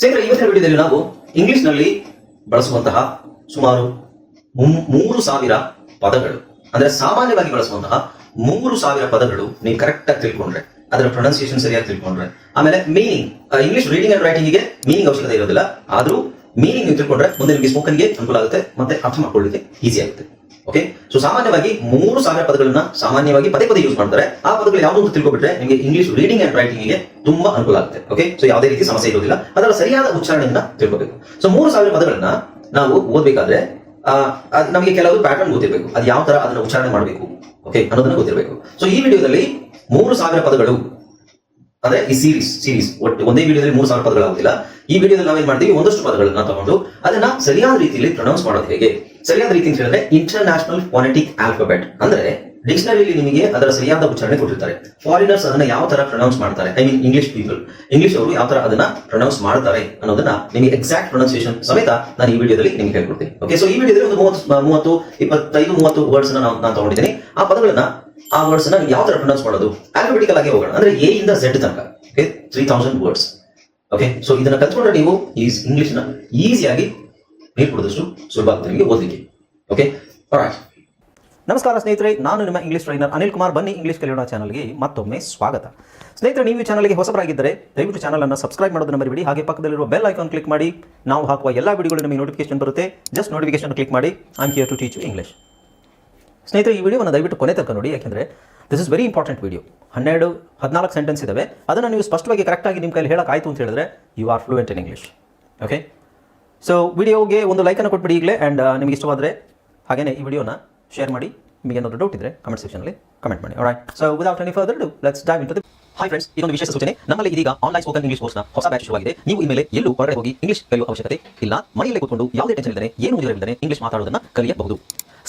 ಸ್ನೇಹಿತರೆ ಇವತ್ತಿನ ವಿಡಿಯೋದಲ್ಲಿ ನಾವು ಇಂಗ್ಲಿಷ್ನಲ್ಲಿ ಬಳಸುವಂತಹ ಸುಮಾರು ಮೂರು ಸಾವಿರ ಪದಗಳು. ಅಂದ್ರೆ ಸಾಮಾನ್ಯವಾಗಿ ಬಳಸುವಂತಹ ಮೂರು ಸಾವಿರ ಪದಗಳು ನೀವು ಕರೆಕ್ಟ್ ಆಗಿ ತಿಳ್ಕೊಂಡ್ರೆ, ಅದರ ಪ್ರೊನೌನ್ಸಿಯೇಷನ್ ಸರಿಯಾಗಿ ತಿಳ್ಕೊಂಡ್ರೆ. ಆಮೇಲೆ ಮೀನಿಂಗ್ ಇಂಗ್ಲಿಷ್ ರೀಡಿಂಗ್ ಅಂಡ್ ರೈಟಿಂಗ್ಗೆ ಮೀನಿಂಗ್ ಅವಶ್ಯಕತೆ ಇರೋದಿಲ್ಲ. ಆದ್ರೂ ಮೀನಿಂಗ್ ನೀವು ತಿಳ್ಕೊಂಡ್ರೆ, ಮುಂದೆ ನಿಮಗೆ ಸ್ಪೋಕನ್ಗೆ ಅನುಕೂಲ ಆಗುತ್ತೆ, ಮತ್ತೆ ಅರ್ಥ ಮಾಡ್ಕೊಳ್ಳಿಕ್ಕೆ ಈಸಿ ಆಗುತ್ತೆ. ಓಕೆ ಸೊ ಸಾಮಾನ್ಯವಾಗಿ ಮೂರು ಸಾವಿರ ಪದಗಳನ್ನ ಸಾಮಾನ್ಯವಾಗಿ ಪದೇ ಪದೇ ಯೂಸ್ ಮಾಡ್ತಾರೆ. ಆ ಪದಗಳು ಯಾವ್ದು ಅಂತ ತಿಳ್ಕೊಬಿಟ್ರೆ ನಿಮಗೆ ಇಂಗ್ಲಿಷ್ ರೀಡಿಂಗ್ ಅಂಡ್ ರೈಟಿಂಗ್ಗೆ ತುಂಬಾ ಅನುಕೂಲ ಆಗುತ್ತೆ. ಓಕೆ ಸೊ ಯಾವುದೇ ರೀತಿ ಸಮಸ್ಯೆ ಇರೋದಿಲ್ಲ. ಅದರ ಸರಿಯಾದ ಉಚ್ಚಾರಣೆಯನ್ನ ತಿಳ್ಕೋಬೇಕು. ಸೊ ಮೂರು ಸಾವಿರ ಪದಗಳನ್ನ ನಾವು ಓದ್ಬೇಕಾದ್ರೆ ನಮಗೆ ಕೆಲವು ಪ್ಯಾಟರ್ನ್ ಗೊತ್ತಿರಬೇಕು. ಅದು ಯಾವ ತರ ಅದನ್ನ ಉಚ್ಚಾರಣೆ ಮಾಡಬೇಕು? ಓಕೆ ಅನ್ನೋದನ್ನ ಗೊತ್ತಿರಬೇಕು. ಸೊ ಈ ವಿಡಿಯೋದಲ್ಲಿ ಮೂರು ಸಾವಿರ ಪದಗಳು ಅಂದ್ರೆ ಈ ಸೀರೀಸ್ ಸೀರೀಸ್ ಒಟ್ಟು ಒಂದೇ ವಿಡಿಯೋದಲ್ಲಿ ಮೂರು ಸಾವಿರ ಪದಗಳಾಗುದಿಲ್ಲ ಈ ವಿಡಿಯೋದಲ್ಲಿ ನಾವೇನ್ ಮಾಡ್ತೀವಿ? ಒಂದಷ್ಟು ಪದಗಳನ್ನ ತಗೊಂಡು ಅದನ್ನ ಸರಿಯಾದ ರೀತಿಯಲ್ಲಿ ಪ್ರೊನೌನ್ಸ್ ಮಾಡೋದು ಹೇಗೆ? ಸರಿಯಾದ ರೀತಿ ಅಂತ ಹೇಳಿದ್ರೆ ಇಂಟರ್ನ್ಯಾಷನಲ್ ಫೋನೆಟಿಕ್ ಆಲ್ಫಾಬೆಟ್ ಅಂದ್ರೆ ಡಿಕ್ಷನರಿಯಲ್ಲಿ ನಿಮಗೆ ಅದರ ಸರಿಯಾದ ಉಚ್ಚಾರಣೆ ಕೊಟ್ಟಿರ್ತಾರೆ. ಫಾರಿನರ್ಸ್ ಅದನ್ನ ಯಾವ ತರ ಪ್ರೊನೌನ್ಸ್ ಮಾಡ್ತಾರೆ? I mean English people English ಅವರು ಯಾವ ತರ ಅದನ್ನ ಪ್ರೊನೌನ್ಸ್ ಮಾಡ್ತಾರೆ ಅನ್ನೋದನ್ನ ನಿಮಗೆ ಎಕ್ಸಾಕ್ಟ್ ಪ್ರೊನೌನ್ಸಿಯೇಷನ್ ಸಮೇತ ನಾನು ಈ ವಿಡಿಯೋದಲ್ಲಿ ನಿಮಗೆ ಹೇಳ್ಕೊಡ್ತೀನಿ. ಓಕೆ ಸೊ ಈ ವಿಡಿಯೋದಲ್ಲಿ ಒಂದು ಮೂವತ್ತು ಮೂವತ್ತು, ಇಪ್ಪತ್ತೈದು, ಮೂವತ್ತು ವರ್ಡ್ಸ್ ನಾನು ನಾನು ತಗೊಂಡಿದ್ದೀನಿ. ಆ ಪದಗಳನ್ನ ಆ ವರ್ಡ್ಸ್ನ ಯಾವ ತರ ಪ್ರೊನೌನ್ಸ್ ಮಾಡೋದು? ಆಲ್ಫಾಬೆಟಿಕಲ್ ಆಗಿ ಹೋಗೋಣ. ಅಂದ್ರೆ ಎ ಇಂದ ಝೆಡ್ ತನಕ. Okay three thousand words okay so ಇದನ್ನ ಕಲ್ತ್ಕೊಂಡ್ರೆ ನೀವು ಈ ಇಂಗ್ಲಿಷ್ನ ಈಸಿಯಾಗಿ ಹೇಳ್ಕೊಡೋದಷ್ಟು ಸುಲಭ ಆಗುತ್ತೆ ನಿಮಗೆ ಓದಲಿಕ್ಕೆ. ಓಕೆ ನಮಸ್ಕಾರ ಸ್ನೇಹಿತರೆ, ನಾನು ನಿಮ್ಮ ಇಂಗ್ಲಿಷ್ ಟ್ರೈನರ್ ಅನಿಲ್ ಕುಮಾರ್. ಬನ್ನಿ ಇಂಗ್ಲಿಷ್ ಕಲಿಯೋಣ ಚಾನಲ್ಗೆ ಮತ್ತೊಮ್ಮೆ ಸ್ವಾಗತ. ಸ್ನೇಹಿತರೆ, ನೀವು ಈ ಚಾನಲ್ಗೆ ಹೊಸಬರಾಗಿದ್ದರೆ ದಯವಿಟ್ಟು ಚಾನಲ್ ಅನ್ನು ಸಬ್ಸ್ಕ್ರೈಬ್ ಮಾಡೋದನ್ನು ಮರಿಬೇಡಿ. ಹಾಗೆ ಪಕ್ಕದಲ್ಲಿರುವ ಬೆಲ್ ಐಕಾನ್ ಕ್ಲಿಕ್ ಮಾಡಿ. ನಾವು ಹಾಕುವ ಎಲ್ಲ ವಿಡಿಯೋಗಳು ನಿಮಗೆ ನೋಟಿಫಿಕೇಶನ್ ಬರುತ್ತೆ. ಜಸ್ಟ್ ನೋಟಿಫಿಕೇಶನ್ ಕ್ಲಿಕ್ ಮಾಡಿ. I am here to teach English ಸ್ನೇಹಿತರೆ, ಈ ವಿಡಿಯೋವನ್ನು ದಯವಿಟ್ಟು ಕೊನೆ ತನಕ ನೋಡಿ. ಯಾಕೆಂದರೆ this is very important video ಹನ್ನೆರಡು, ಹದಿನಾಲ್ಕು ಸೆಂಟೆನ್ಸ್ ಇದಾವೆ. ಅದನ್ನು ನೀವು ಸ್ಪಷ್ಟವಾಗಿ ಕರೆಕ್ಟಾಗಿ ನಿಮ್ಮ ಕೈಲಿ ಹೇಳೋಕ್ಕಾಯ್ತು ಅಂತ ಹೇಳಿದ್ರೆ you are fluent in English okay so ವಿಡಿಯೋಗೆ ಒಂದು ಲೈಕನ್ನು ಕೊಟ್ಬಿಡಿ ಈಗಲೇ ಆ್ಯಂಡ್ ನಿಮಗೆ ಇಷ್ಟವಾದರೆ, ಹಾಗೇನೇ ಈ ವಿಡಿಯೋನ ಶೇರ್ ಮಾಡಿ. ನಿಮಗೆ ಏನಾದರೂ ಡೌಟ್ ಇದ್ರೆ ಕಮೆಂಟ್ ಸೆಕ್ಷನಲ್ಲಿ ಕಮೆಂಟ್ ಮಾಡಿ. ಆಯ್ತು so without any further do let's dive into the hi friends ಇದೊಂದು ವಿಶೇಷ ಸೂಚನೆ. ನಮ್ಮಲ್ಲಿ ಇದೀಗ ಆನ್ಲೈನ್ ಸ್ಪೋಕನ್ ಇಂಗ್ಲಿಷ್ ಕೋರ್ಸ್ನ ಹೊಸ ಬ್ಯಾಚ್ ಶುರುವಾಗಿದೆ ನೀವು ಇನ್ಮೇಲೆ ಎಲ್ಲೂ ಹೊರಗಡೆ ಹೋಗಿ ಇಂಗ್ಲಿಷ್ ಕಲಿಯುವ ಅವಶ್ಯಕತೆ ಇಲ್ಲ. ಮನೆಯಲ್ಲೇ ಕೂತ್ಕೊಂಡು ಯಾವುದೇ ಟೆನ್ಷನ್ ಇಲ್ಲದೆ ಏನು ಇಲ್ಲದೆ ಇಂಗ್ಲಿಷ್ ಮಾತಾಡೋದನ್ನ ಕಲಿಯಬಹುದು.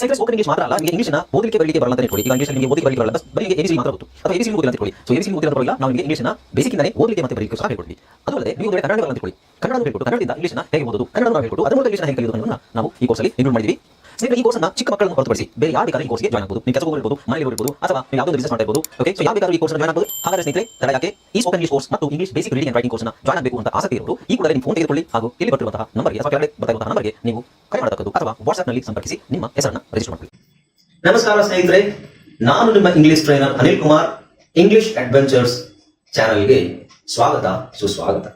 ಸೈಕಲ್ ಸ್ಪೋಕನ್ ಇಂಗ್ಲಿಷ್ ಮಾತ್ರ ಅಲ್ಲ, ನಿಮಗೆ ಇಂಗ್ಲಿಷ್ನ ಓದಲಿಕ್ಕೆ ಬರಲಿಕ್ಕೆ ಬರಲ್ಲ ಅಂತ ಹೇಳಿ ಈಗ ಇಂಗ್ಲಿಷ್ ನಿಮಗೆ ಓದಲಿಕ್ಕೆ ಬರಲಿಕ್ಕೆ ಬರಲ್ಲ ಬರೀ ಎಬಿಸಿ ಮಾತ್ರ ಗೊತ್ತು. ಅಥವಾ ಎಬಿಸಿ ಓದಿಲ್ಲ ಅಂತ ಹೇಳಿ ಸೊ ಎಬಿಸಿ ಓದಿಲ್ಲ ಬರಲ್ಲ ನಾವು ನಿಮಗೆ ಇಂಗ್ಲಿಷ್ನ ಬೇಸಿಕ್ ಇಂದಾನೆ ಓದಲಿಕ್ಕೆ ಮತ್ತೆ ಬರಲಿಕ್ಕೆ ಸಹ ಹೇಳ್ಕೊಡ್ತೀವಿ. ಅದು ಅಲ್ಲದೆ ನೀವು ಕನ್ನಡ ಬರಲ್ಲ ಅಂತ ಹೇಳಿ ಕನ್ನಡ ಕನ್ನಡದಿಂದ ಇಂಗ್ಲಿಷ್ನ ಹೇಗೆ ಓದೋದು? ಕನ್ನಡ ಹೇಳ್ಕೊಟ್ಟು, ಅದರ ಮೂಲಕ ಇಂಗ್ಲಿಷ್ನ ಹೇಗೆ ಕಲಿಯೋದು ನಾವು ಈ ಕೋರ್ಸಲ್ಲಿ ಇನ್ಕ್ಲೂಡ್ ಮಾಡಿದ್ದೀವಿ ಸ್ನೇಹಿತರೆ, ಈ ಕೋರ್ಸ್ನ ಚಿಕ್ಕ ಮಕ್ಕಳನ್ನು ಹೊರತುಪಡಿಸಿ ಬೇರೆ ಯಾರು ಬೇಕಾದ್ರೆ ಈ ಕೋರ್ಸ್ಗೆ ಜಾಯ್ನ್ ಆಗಬಹುದು ನೀವು ಕೆಲಸ ಇರ್ಬೋದು ಮನೆಯಲ್ಲಿ ಇರ್ಬೋದು ಅಥವಾ ನೀವು ಯಾವುದೋ ಬಿಸಿನೆಸ್ ಮಾಡ್ತಾ ಇರ್ಬೋದು ಓಕೆ ಸೊ ಯಾವ ಬೇಕಾದ್ರೂ ಈ ಕೋರ್ಸ್ ಜಾಯ್ನ್ ಆಗಬಹುದು ಹಾಗಾದ್ರೆ ಸ್ನೇಹಿತರೆ ತಡ ಯಾಕೆ ಈ ಸ್ಪೋಕನ್ ಇಂಗ್ಲಿಷ್ ಕೋರ್ಸ್ ಮತ್ತು English basic reading and writing ಕೋರ್ಸ್ನ ಜಾಯ್ನ್ ಆಗಬೇಕು ಅಂತ ಆಸಕ್ತಿ ಇರೋರು, ಈ ಕೂಡ ನಿಮ್ಮ ಫೋನ್ ತೆಗೆದುಕೊಳ್ಳಿ ಹಾಗೂ ಇಲ್ಲಿ ಬರ್ತಿರುವಂತಹ ನಂಬರ್ಗೆ ಅಥವಾ ಕೆಳಗಡೆ ಬರ್ತಾ ಇರುವಂತಹ ನಂಬರ್ಗೆ ನೀವು ಕರೆ ಮಾಡತಕ್ಕದ್ದು ಅಥವಾ ವಾಟ್ಸ್ಆಪ್ನಲ್ಲಿ ಸಂಪರ್ಕಿಸಿ, ನಿಮ್ಮ ಹೆಸರನ್ನ ರಿಜಿಸ್ಟರ್ ಮಾಡ್ಕೊಳ್ಳಿ. ನಮಸ್ಕಾರ ಸ್ನೇಹಿತರೆ, ನಾನು ನಿಮ್ಮ English trainer Anil Kumar English adventures ಚಾನಲ್ಗೆ ಸ್ವಾಗತ, ಸುಸ್ವಾಗತ.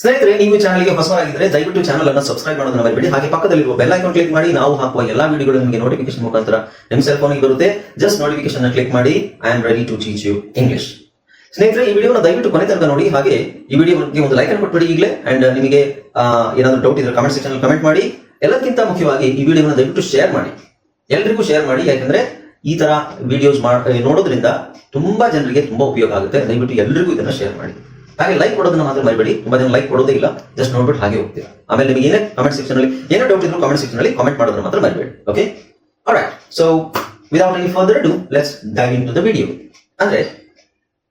ಸ್ನೇಹಿತರೆ, ನೀವು ಚಾನಲ್ಗೆ ಹೊಸವಾಗಿದ್ದರೆ ದಯವಿಟ್ಟು ಚಾನಲ್ ಅನ್ನು ಸಬ್ಸ್ಕ್ರೈಬ್ ಮಾಡೋದನ್ನು ಮರಿಬೇಡಿ. ಹಾಗೆ ಪಕ್ಕದಲ್ಲಿರುವ ಬೆಲ್ ಐಕಾನ್ ಕ್ಲಿಕ್ ಮಾಡಿ, ನಾವು ಹಾಕುವ ಎಲ್ಲಾ ವಿಡಿಯೋಗಳು ನಿಮಗೆ ನೋಟಿಫಿಕೇಶನ್ ಮುಖಾಂತರ ನಿಮ್ಮ ಸೆಲ್ ಫೋನ್ಗೆ ಬರುತ್ತೆ. ಜಸ್ಟ್ ನೋಟಿಫಿಕೇಶನ್ ಕ್ಲಿಕ್ ಮಾಡಿ I am ready to teach you English ಸ್ನೇಹಿತರೆ, ಈ ವಿಡಿಯೋನ ದಯವಿಟ್ಟು ಕೊನೆ ತನಕ ನೋಡಿ. ಹಾಗೆ ಈ ವಿಡಿಯೋಗೆ ಒಂದು ಲೈಕ್ ಅನ್ನು ಕೊಟ್ಬಿಡಿ ಈಗಲೇ. ಅಂಡ್ ನಿಮಗೆ ಏನಾದರೂ ಏನಾದ್ರು ಡೌಟ್ ಇದ್ರೆ ಕಮೆಂಟ್ ಸೆಕ್ಷನ್ ಕಮೆಂಟ್ ಮಾಡಿ. ಎಲ್ಲಕ್ಕಿಂತ ಮುಖ್ಯವಾಗಿ ಈ ವಿಡಿಯೋನ ದಯವಿಟ್ಟು ಶೇರ್ ಮಾಡಿ. ಎಲ್ರಿಗೂ ಶೇರ್ ಮಾಡಿ. ಯಾಕಂದ್ರೆ ಈ ತರ ವಿಡಿಯೋಸ್ ನೋಡೋದ್ರಿಂದ ತುಂಬಾ ಜನರಿಗೆ ತುಂಬಾ ಉಪಯೋಗ ಆಗುತ್ತೆ. ದಯವಿಟ್ಟು ಎಲ್ರಿಗೂ ಇದನ್ನ ಶೇರ್ ಮಾಡಿ. ಹಾಗೆ ಲೈಕ್ ಕೊಡೋದನ್ನ ಮಾತ್ರ ಮರಿಬೇಡಿ. ತುಂಬಾ ಜನ ಲೈಕ್ ಕೊಡೋದೇ ಇಲ್ಲ. ಜಸ್ಟ್ ನೋಡ್ಬಿಟ್ಟು ಹಾಗೆ ಹೋಗ್ತೀರಾ. ಆಮೇಲೆ ನಿಮಗೆ ಏನೇ ಕಮೆಂಟ್ ಸೆಕ್ಷನ್ ಅಲ್ಲಿ ಏನೇ ಡೌಟ್ ಇದ್ರು ಕಮೆಂಟ್ ಸೆಕ್ಷನ್ ಅಲ್ಲಿ ಕಮೆಂಟ್ ಮಾಡೋದನ್ನ ಮಾತ್ರ ಮರಿಬೇಡಿ. Okay alright so without any further do let's dive in to the video ಅಂದ್ರೆ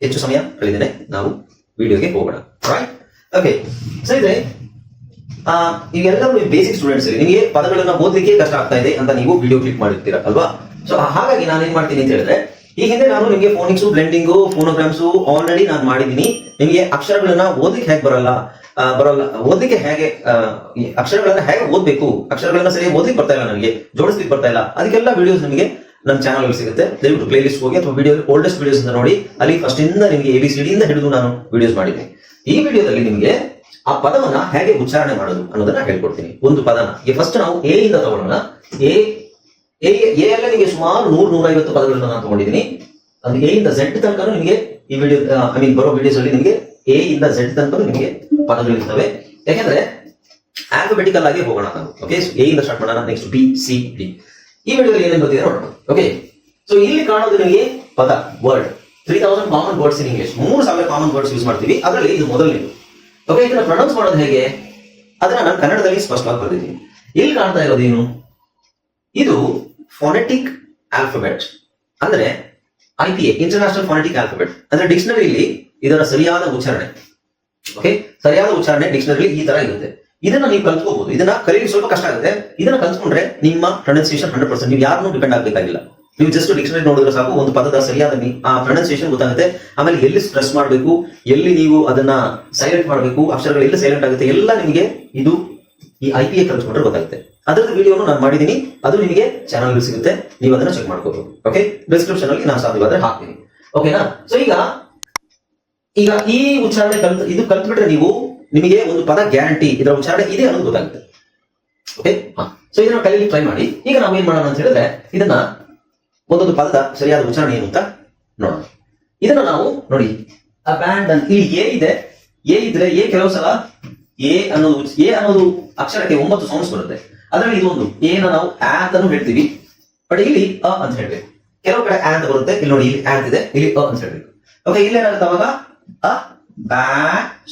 ಹೆಚ್ಚು ಸಮಯ ಕಳೆದೇನೆ ನಾವು ವಿಡಿಯೋಗೆ ಹೋಗೋಣ. ರೈಟ್ ಓಕೆ ಸೊ ಆ, ಇವೆಲ್ಲರೂ ಬೇಸಿಕ್ ಸ್ಟೂಡೆಂಟ್ಸ್ ನಿಮಗೆ ಪದಗಳನ್ನ ಓದಲಿಕ್ಕೆ ಕಷ್ಟ ಆಗ್ತಾ ಇದೆ ಅಂತ ನೀವು ವಿಡಿಯೋ ಕ್ಲಿಕ್ ಮಾಡಿರ್ತೀರ ಅಲ್ವಾ? ಸೊ ಹಾಗಾಗಿ ನಾನು ಏನ್ ಮಾಡ್ತೀನಿ ಅಂತ ಹೇಳಿದ್ರೆ ಈ ಹಿಂದೆ ನಾನು ನಿಮಗೆ ಫೋನಿಕ್ಸ್ ಬ್ಲೆಂಡಿಂಗು ಫೋನೋಗ್ರಾಮ್ಸ್ ಆಲ್ರೆಡಿ ನಾನು ಮಾಡಿದ್ದೀನಿ. ನಿಮಗೆ ಅಕ್ಷರಗಳನ್ನ ಓದಲಿಕ್ಕೆ ಹೇಗೆ ಬರಲ್ಲ? ಬರಲ್ಲ, ಓದಲಿಕ್ಕೆ ಹೇಗೆ ಅಕ್ಷರಗಳನ್ನ ಹೇಗೆ ಓದ್ಬೇಕು? ಅಕ್ಷರಗಳನ್ನ ಸರಿಯಾಗಿ ಓದಿಕ್ ಬರ್ತಾ ಇಲ್ಲ ನನಗೆ, ಜೋಡಿಸ್ಲಿಕ್ಕೆ ಬರ್ತಾ ಇಲ್ಲ. ಅದಕ್ಕೆಲ್ಲ ವಿಡಿಯೋಸ್ ನಿಮಗೆ ನಮ್ಮ ಚಾನಲ್ ಸಿಗುತ್ತೆ. ದಯವಿಟ್ಟು ಪ್ಲೇ ಲಿಸ್ಟ್ ಹೋಗಿ ಅಥವಾ ವಿಡಿಯೋ ಓಲ್ಡೆಸ್ಟ್ ವಿಡಿಯೋಸ್ ಅಂತ ನೋಡಿ. ಅಲ್ಲಿ ಫಸ್ಟ್ ಇಂದ ನಿಮಗೆ ಎ ಬಿ ಸಿ ಡಿ ಇಂದ ಹಿಡಿದು ನಾನು ವಿಡಿಯೋಸ್ ಮಾಡಿದ್ದೆ ಈ ವಿಡಿಯೋದಲ್ಲಿ ನಿಮಗೆ ಆ ಪದವನ್ನ ಹೇಗೆ ಉಚ್ಚಾರಣೆ ಮಾಡೋದು ಅನ್ನೋದನ್ನ ಹೇಳ್ಕೊಡ್ತೀನಿ. ಒಂದು ಪದನ. ಈಗ ಫಸ್ಟ್ ನಾವು ಎ ಇಂದ ತಗೊಳ್ಳೋಣ. ಎ ಎ ಎಲ್ಲ ನಿಮಗೆ ಸುಮಾರು ನೂರ್, ನೂರೈವತ್ತು ಪದಗಳನ್ನು ನಾನು ತಗೊಂಡಿದ್ದೀನಿ. ಅದು ಎ ಇಂದ ಝೆಡ್ ತನಕ ನಿಮಗೆ ಈ ವಿಡಿಯೋ ಐ ಮೀನ್ ಬರೋ ವಿಡಿಯೋಸ್ ಅಲ್ಲಿ ನಿಮಗೆ ಎ ಇಂದ ಝೆಡ್ ತನಕ ನಿಮಗೆ ಪದಗಳಿರ್ತವೆ ಯಾಕೆಂದ್ರೆ ಆಲ್ಫಬೆಟಿಕಲ್ ಆಗಿ ಹೋಗೋಣ ನಾವು. ಓಕೆ ಎ ಇಂದ ಸ್ಟಾರ್ಟ್ ಮಾಡೋಣ ನೆಕ್ಸ್ಟ್ ಬಿ ಸಿ ಡಿ ಈ ವಿಡಿಯೋದಲ್ಲಿ ಏನೇನು ಬರ್ತಿದೆ ನೋಡೋಣ. ಓಕೆ ಸೊ ಇಲ್ಲಿ ಕಾಣೋದು ನಿಮಗೆ ಪದ word three thousand common words in English ಮೂರು ಸಾವಿರ ಕಾಮನ್ ವರ್ಡ್ಸ್ ಯೂಸ್ ಮಾಡ್ತೀವಿ. ಅದರಲ್ಲಿ ಇದು ಮೊದಲನೇದು. ಓಕೆ ಇದನ್ನ ಪ್ರೊನೌನ್ಸ್ ಮಾಡೋದು ಹೇಗೆ? ಅದನ್ನ ನಾನು ಕನ್ನಡದಲ್ಲಿ ಸ್ಪಷ್ಟವಾಗಿ ಬರ್ದಿದ್ದೀನಿ. ಇಲ್ಲಿ ಕಾಣ್ತಾ ಇರೋದೇನು ಇದು ಫೋನೆಟಿಕ್ ಆಲ್ಫಬೆಟ್ ಅಂದ್ರೆ I P A international phonetic alphabet ಅಂದ್ರೆ ಡಿಕ್ಷನರಿಲಿ ಇದರ ಸರಿಯಾದ ಉಚ್ಚಾರಣೆ. ಓಕೆ ಸರಿಯಾದ ಉಚ್ಚಾರಣೆ ಡಿಕ್ಷನರಿ ಈ ತರ ಇರುತ್ತೆ. ಇದನ್ನ ನೀವು ಕಲ್ತ್ಕೋಬಹುದು ಇದನ್ನ ಕಲಿಯಲು ಸ್ವಲ್ಪ ಕಷ್ಟ ಆಗುತ್ತೆ. ಇದನ್ನ ಕಲ್ತ್ಕೊಂಡ್ರೆ ನಿಮ್ಮ ಪ್ರೊನೌನ್ಸಿಯೇಷನ್ ಹಂಡ್ರೆಡ್ ಪರ್ಸೆಂಟ್ ನೀವು ಯಾರನ್ನೂ ಡಿಪೆಂಡ್ ಆಗಬೇಕಾಗಿಲ್ಲ. ನೀವು ಜಸ್ಟ್ ಡಿಕ್ಷನರಿ ನೋಡಿದ್ರೆ ಸಾಕು, ಒಂದು ಪದದ ಸರಿಯಾದ ಆ ಪ್ರೊನೌನ್ಸಿಯೇಷನ್ ಗೊತ್ತಾಗುತ್ತೆ. ಆಮೇಲೆ ಎಲ್ಲಿ ಸ್ಟ್ರೆಸ್ ಮಾಡಬೇಕು, ಎಲ್ಲಿ ನೀವು ಅದನ್ನ ಸೈಲೆಂಟ್ ಮಾಡಬೇಕು, ಅಕ್ಷರಗಳು ಎಲ್ಲಿ ಸೈಲೆಂಟ್ ಆಗುತ್ತೆ, ಎಲ್ಲ ನಿಮಗೆ ಇದು ಈ ಐ ಪಿ ಎ ಕಲ್ತ್ಕೊಂಡ್ರೆ ಗೊತ್ತಾಗುತ್ತೆ. ಅದರದ್ದು ವಿಡಿಯೋನು ನಾನು ಮಾಡಿದ್ದೀನಿ ಅದು ನಿಮಗೆ ಚಾನಲ್ ಸಿಗುತ್ತೆ. ನೀವು ಅದನ್ನ ಚೆಕ್ ಮಾಡ್ಕೋಬಹುದು ಓಕೆ ಡಿಸ್ಕ್ರಿಪ್ಷನ್ ಅಲ್ಲಿ ನಾನು ಸಾಧ್ಯವಾದ್ರೆ ಹಾಕ್ತೀನಿ. ಓಕೆನಾ ಸೊ ಈಗ ಈಗ ಈ ಉಚ್ಚಾರಣೆ ಕಲ್ತು ಇದು ಕಲ್ತ್ಬಿಟ್ರೆ ನೀವು ನಿಮಗೆ ಒಂದು ಪದ ಗ್ಯಾರಂಟಿ ಇದರ ಉಚ್ಚಾರಣೆ ಇದೆ ಅನ್ನೋದು ಗೊತ್ತಾಗುತ್ತೆ. ಓಕೆ ಸೊ ಇದನ್ನ ಕೈಯಲ್ಲಿ ಟ್ರೈ ಮಾಡಿ. ಈಗ ನಾವು ಏನ್ ಮಾಡೋಣ ಅಂತ ಹೇಳಿದ್ರೆ, ಇದನ್ನ ಒಂದೊಂದು ಪದದ ಸರಿಯಾದ ಉಚ್ಚಾರಣೆ ಏನು ಅಂತ ನೋಡೋಣ. ಇದನ್ನ ನಾವು ನೋಡಿ. ಅಬ್ಯಾಂಡನ್ ಇಲ್ಲಿ ಎ ಇದೆ. ಎ ಇದ್ರೆ ಎ ಕೆಲವು ಸಲ ಎ ಅನ್ನೋದು ಎ ಅನ್ನೋದು ಅಕ್ಷರಕ್ಕೆ ಒಂಬತ್ತು ಸೌಂಡ್ಸ್ ಬರುತ್ತೆ. ಅದರಲ್ಲಿ ಇದೊಂದು. ಏನ ನಾವು ಆ ಅನ್ನು ಹೇಳ್ತೀವಿ. ಬಟ್ ಇಲ್ಲಿ ಅ ಅಂತ ಹೇಳ್ಬೇಕು. ಕೆಲವು ಕಡೆ ಆ ಅಂತ ಬರುತ್ತೆ. ಇಲ್ಲಿ ನೋಡಿ, ಇಲ್ಲಿ ಆ ಅಂತ ಇದೆ. ಇಲ್ಲಿ ಅ ಅಂತ ಹೇಳ್ಬೇಕು. ಓಕೆ ಇಲ್ಲಿ ಏನಾಗುತ್ತೆ ಅವಾಗ? ಅ ಬ್ಯಾ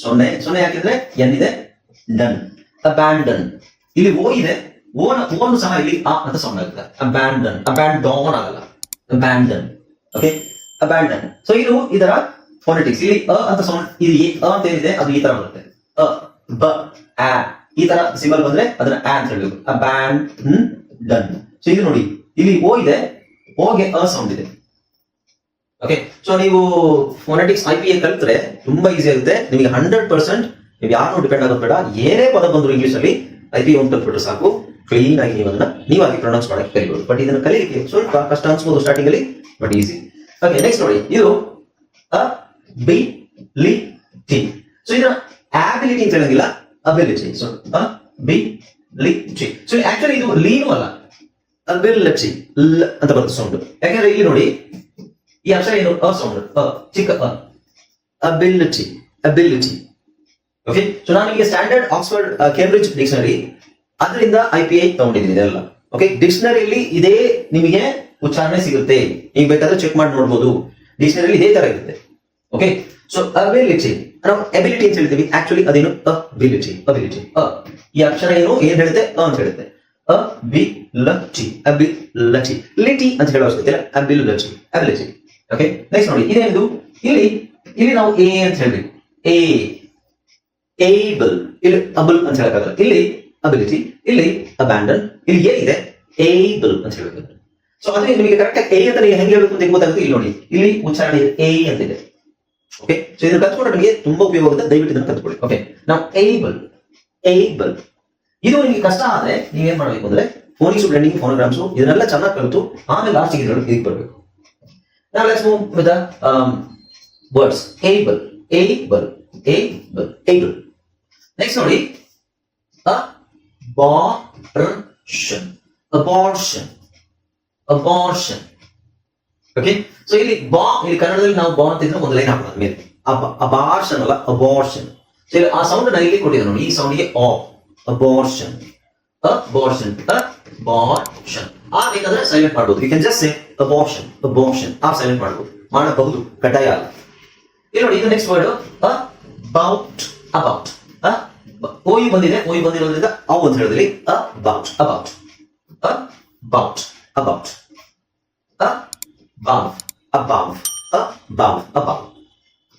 ಸೊನ್ನೆ. ಸೊನ್ನೆ ಹಾಕಿದ್ರೆ ಎನ್ ಇದೆ? ಡನ್ ಅಬ್ಯಾಂಡನ್ ಇಲ್ಲಿ ಓ ಇದೆ. ಓನ ಓನು ಸಹ ಇಲ್ಲಿ ಅ ಅಂತ ಸೌಂಡ್ ಆಗುತ್ತೆ. ಅಬ್ಯಾಂಡನ್ ಅಬ್ಯಾಂಡಾನ್ ಆಗಲ್ಲ. ಅಬ್ಯಾಂಡನ್ ಓಕೆ ಅಬ್ಯಾಂಡನ್ ಸೊ ಇದು ಇದರ ಫೋನೆಟಿಕ್ಸ್ ಇಲ್ಲಿ ಅ ಅಂತ ಸೌಂಡ್ ಇಲ್ಲಿ ಅ ಅಂತ ಏನಿದೆ? ಅದು ಈ ತರ ಬರುತ್ತೆ. ಅ, ಬ, ಆ. ಈ ತರ ಸಿಂಬಲ್ ಬಂದ್ರೆ ಅದನ್ನ ಆ ಅಂತ ಹೇಳಬೇಕು. ಬ್ಯಾನ್ ಡನ್ ಸೊ ಇದು ನೋಡಿ, ಇಲ್ಲಿ ಓ ಇದೆ ಓಗೆ ಅ ಸೌಂಡ್ ಇದೆ. ಓಕೆ ಸೊ ನೀವು ಫೋನೆಟಿಕ್ಸ್ ಐ ಪಿ ಎ ಕಲ್ತ್ರೆ ತುಂಬಾ ಈಸಿ ಆಗುತ್ತೆ. ನಿಮಗೆ ಹಂಡ್ರೆಡ್ ಪರ್ಸೆಂಟ್ ನೀವು ಯಾರನ್ನೂ ಡಿಪೆಂಡ್ ಆಗೋದು ಬೇಡ. ಏನೇ ಪದ ಬಂದ್ರು ಇಂಗ್ಲಿಷ್ ಅಲ್ಲಿ ಐ ಪಿ ಒಂದು ಸಾಕು. ಕ್ಲೀನ್ ಆಗಿ ನೀವು ಅದನ್ನ ನೀವಾಗಿ ಪ್ರೊನೌನ್ಸ್ ಮಾಡಕ್ಕೆ ಕಲಿಬಹುದು ಬಟ್ ಇದನ್ನ ಕಲಿಯಲಿಕ್ಕೆ ಸ್ವಲ್ಪ ಕಷ್ಟ ಅನ್ಸ್ಬೋದು ಸ್ಟಾರ್ಟಿಂಗ್ ಅಲ್ಲಿ ಬಟ್ ಈಸಿ ಓಕೆ ನೆಕ್ಸ್ಟ್ ನೋಡಿ. ಇದು ಅ ಬಿ ಲಿ ಟಿ ಸೊ ಇದನ್ನ ಆಬಿಲಿಟಿ ಅಂತ ಹೇಳಂಗಿಲ್ಲ ಬಿ ಲಿ ಟಿ ಸೊ ಆಕ್ಚುಲಿ ಇದು ಲೀನು ಅಲ್ಲ ಅಬಿಲಿಟಿ ಲ್ ಅಂತ ಬರುತ್ತೆ ಸೌಂಡ್ ಯಾಕಂದ್ರೆ ಇಲ್ಲಿ ನೋಡಿ, ಈ ಅಕ್ಷರ ಏನು? ಅ ಸೌಂಡ್ ಅ, ಚಿಕ್ಕ ಅ. ಅಬಿಲಿಟಿ ಅಬಿಲಿಟಿ ಓಕೆ ಸೊ ನಾನು ಈಗ ಸ್ಟ್ಯಾಂಡರ್ಡ್ ಆಕ್ಸ್ಫರ್ಡ್ ಕೇಂಬ್ರಿಡ್ಜ್ ಡಿಕ್ಷನರಿ ಅದರಿಂದ ಐ ಪಿ ಐ ತಗೊಂಡಿದ್ದೀನಿ ಇದೆಲ್ಲ. ಓಕೆ ಡಿಕ್ಷನರಿಯಲ್ಲಿ ಇದೇ ನಿಮಗೆ ಉಚ್ಚಾರಣೆ ಸಿಗುತ್ತೆ. ಈಗ ಬೇಕಾದ್ರೆ ಚೆಕ್ ಮಾಡಿ ನೋಡ್ಬೋದು. ಡಿಕ್ಷನರಿಯಲ್ಲಿ ಇದೇ ತರ ಇರುತ್ತೆ. ಓಕೆ ಸೊ ಅಬಿಲಿಟಿ ನಾವು ಎಬಿಲಿಟಿ ಅಂತ ಹೇಳ್ತೀವಿ ಆಕ್ಚುಲಿ ಅದೇನು? ಅಬಿಲಿಟಿ ಅಬಿಲಿಟಿ ಅ. ಈ ಅಕ್ಷರ ಏನು? ಏನ್ ಹೇಳುತ್ತೆ? ಅ ಅಂತ ಹೇಳುತ್ತೆ. ಅ ಬಿ ಲಚಿ ಅಬಿ ಲಚಿ ಲಿಟಿ ಅಂತ ಹೇಳೋ ಅಷ್ಟೇ ಇಲ್ಲ ability ability okay next ನೋಡಿ. ಇದೇನಿದು ಇಲ್ಲಿ ಇಲ್ಲಿ ನಾವು ಎ ಅಂತ ಹೇಳಿ ಎ ಏಬಲ್ ಇಲ್ಲಿ ಅಬಲ್ ಅಂತ ಹೇಳಕ್ಕಾಗಲ್ಲ. ಇಲ್ಲಿ ಅಬಿಲಿಟಿ ಇಲ್ಲಿ ಅಬ್ಯಾಂಡನ್ ಇಲ್ಲಿ ಇದೆ. ಏಬಲ್ ಅಂತ ಹೇಳಬೇಕು ಸೊ ಅದೇ ನಿಮಗೆ ಕರೆಕ್ಟ್ ಆಗಿ ಎ ಅಂತ ಹೆಂಗೆ ಹೇಳ್ಬೇಕು ಅಂತ ಗೊತ್ತಾಗುತ್ತೆ? ಇಲ್ಲಿ ನೋಡಿ. ಇಲ್ಲಿ ಉಚ್ಚಾರಣೆ ಎ ಅಂತ ಇದೆ. ಓಕೆ ಸೊ ಇದನ್ನ ಕಲ್ತ್ಕೊಂಡ್ರೆ ನಿಮಗೆ ತುಂಬಾ ಉಪಯೋಗ ಆಗುತ್ತೆ ದಯವಿಟ್ಟು ಇದನ್ನ ಕಲ್ತ್ಕೊಳ್ಳಿ ಓಕೆ ನಾವು ಏಬಲ್ ಏಬಲ್ ಇದು ನಿಮಗೆ ಕಷ್ಟ ಆದ್ರೆ ನೀವೇನ್ ಮಾಡಬೇಕು ಅಂದ್ರೆ ಫೋನಿಕ್ಸ್ ಬ್ಲೆಂಡಿಂಗ್ ಫೋನೋಗ್ರಾಮ್ಸ್ ಇದನ್ನೆಲ್ಲ ಚೆನ್ನಾಗಿ ಕಲಿತು ಆಮೇಲೆ ಲಾಸ್ಟ್ ಇದಕ್ಕೆ ಬರಬೇಕು Now let's move with the um, words. Able, able, able, able. Next ನೋಡಿ abortion, abortion, abortion. Okay so ಇಲ್ಲಿ ಬಾ ಇಲ್ಲಿ ಕನ್ನಡದಲ್ಲಿ ನಾವು ಬಾ ಅಂತ ಇದ್ರೆ ಒಂದು ಲೈನ್ ಹಾಕೋದು ಮೇಲೆ ಅಬಾರ್ಷನ್ ಅಲ್ಲ ಅಬಾರ್ಷನ್ ಸೊ ಇಲ್ಲಿ ಆ ಸೌಂಡ್ ನಾನು ಇಲ್ಲಿ ಕೊಟ್ಟಿದ್ದೆ ನೋಡಿ, ಈ ಸೌಂಡ್ಗೆ ಆ ಅಬಾರ್ಷನ್ ಅಬಾರ್ಷನ್ ಅಬಾರ್ಷನ್ ಆ ಬೇಕಾದ್ರೆ ಸೈಲೆಂಟ್ ಮಾಡಬಹುದು you can just say abortion abortion ಆ ಸೈಲೆಂಟ್ ಮಾಡಬಹುದು ಮಾಡಬಹುದು. ಕಡ್ಡಾಯ ಅಲ್ಲ. ಇಲ್ಲಿ ನೋಡಿ, ಇದು ನೆಕ್ಸ್ಟ್ ವರ್ಡ್ ಅಬೌಟ್ ಅಬೌಟ್ ಓಯಿ ಬಂದಿದೆ ಓಯು ಬಂದಿರೋದ್ರಿಂದ ಅವು ಅಂತ ಹೇಳಿದ್ರಿ about about about about above, above, above, above,